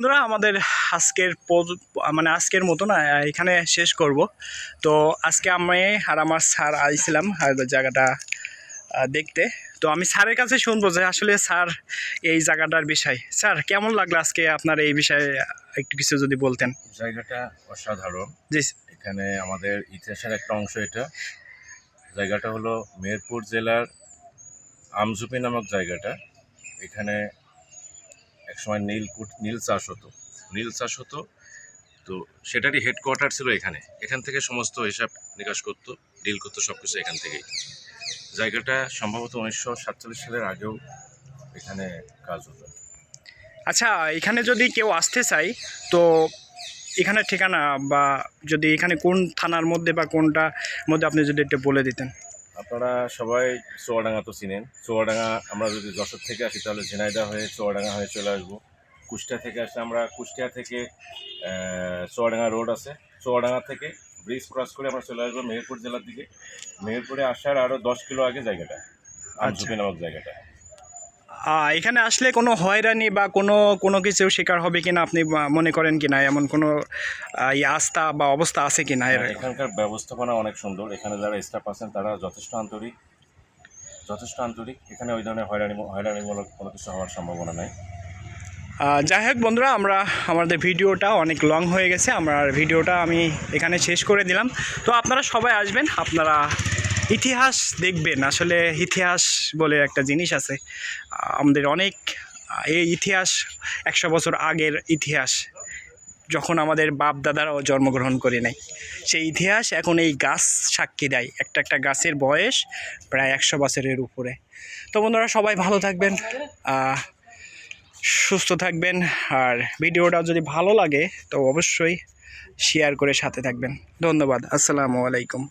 বন্ধুরা আমাদের আজকের মানে আজকের মতো না এখানে শেষ করব। তো আজকে আমি আর আমার স্যার আইছিলাম জায়গাটা দেখতে। তো আমি স্যারের কাছে শুনব যে আসলে স্যার এই জায়গাটার বিষয়। স্যার কেমন লাগল আজকে আপনার এই বিষয়ে একটু কিছু যদি বলতেন? জায়গাটা অসাধারণ। জি। এখানে আমাদের ইতিহাসের একটা অংশ এটা। জায়গাটা হলো মেহেরপুর জেলার আমজুপি নামক জায়গাটা। এখানে একসময় নীল কুট- নীল চাষ হতো। নীল চাষ হতো, তো সেটারই হেডকোয়ার্টার ছিল এখানে। এখান থেকে সমস্ত হিসাব নিকাশ করতো ডিল করতো সব কিছু এখান থেকেই। জায়গাটা সম্ভবত উনিশশো সাতচল্লিশ সালের আগেও এখানে কাজ হতো। আচ্ছা এখানে যদি কেউ আসতে চাই তো এখানে ঠিকানা বা যদি এখানে কোন থানার মধ্যে বা কোনটা মধ্যে আপনি যদি একটু বলে দিতেন। আপনারা সবাই চুয়াডাঙ্গা তো চিনেন। চুয়াডাঙ্গা আমরা যদি যশোর থেকে আসি তাহলে ঝিনাইদা হয়ে চুয়াডাঙ্গা হয়ে চলে আসব। কুষ্টিয়া থেকে আসলে আমরা কুষ্টিয়া থেকে চোয়াডাঙ্গা রোড আছে। চুয়াডাঙ্গা থেকে ব্রিজ ক্রস করে আমরা চলে আসব মেহেরপুর জেলার দিকে। মেহেরপুরে আসার আরও দশ কিলো আগে জায়গাটা আমঝুপি নামক জায়গাটা। এখানে আসলে কোনো হয়রানি বা কোনো কোনো কিছু শিকার হবে কিনা আপনি মনে করেন কিনা? এমন কোনো আস্থা বা অবস্থা আছে কিনা এর? এখানকার ব্যবস্থাপনা অনেক সুন্দর। এখানে যারা স্টাফ আছেন তারা যথেষ্ট আন্তরিক যথেষ্ট আন্তরিক। এখানে ওই ধরনের হয়রানি হয়রানিমূলক কোনো কিছু হওয়ার সম্ভাবনা নাই। যাই হোক বন্ধুরা আমরা আমাদের ভিডিওটা অনেক লং হয়ে গেছে। আমার ভিডিওটা আমি এখানে শেষ করে দিলাম। তো আপনারা সবাই আসবেন। আপনারা ইতিহাস দেখবেন, আসলে ইতিহাস বলে একটা জিনিস আছে। আমাদের অনেক, এই ইতিহাস একশো বছর আগের ইতিহাস, যখন আমাদের বাপ দাদারাও জন্মগ্রহণ করে নেয় সেই ইতিহাস এখন এই গাছ সাক্ষী দেয়, একটা একটা গাছের বয়স প্রায় একশো বছরের উপরে। তো বন্ধুরা, সবাই ভালো থাকবেন সুস্থ থাকবেন, আর ভিডিওটা যদি ভালো লাগে, তো অবশ্যই শেয়ার করে সাথে থাকবেন। ধন্যবাদ, আসসালামু আলাইকুম।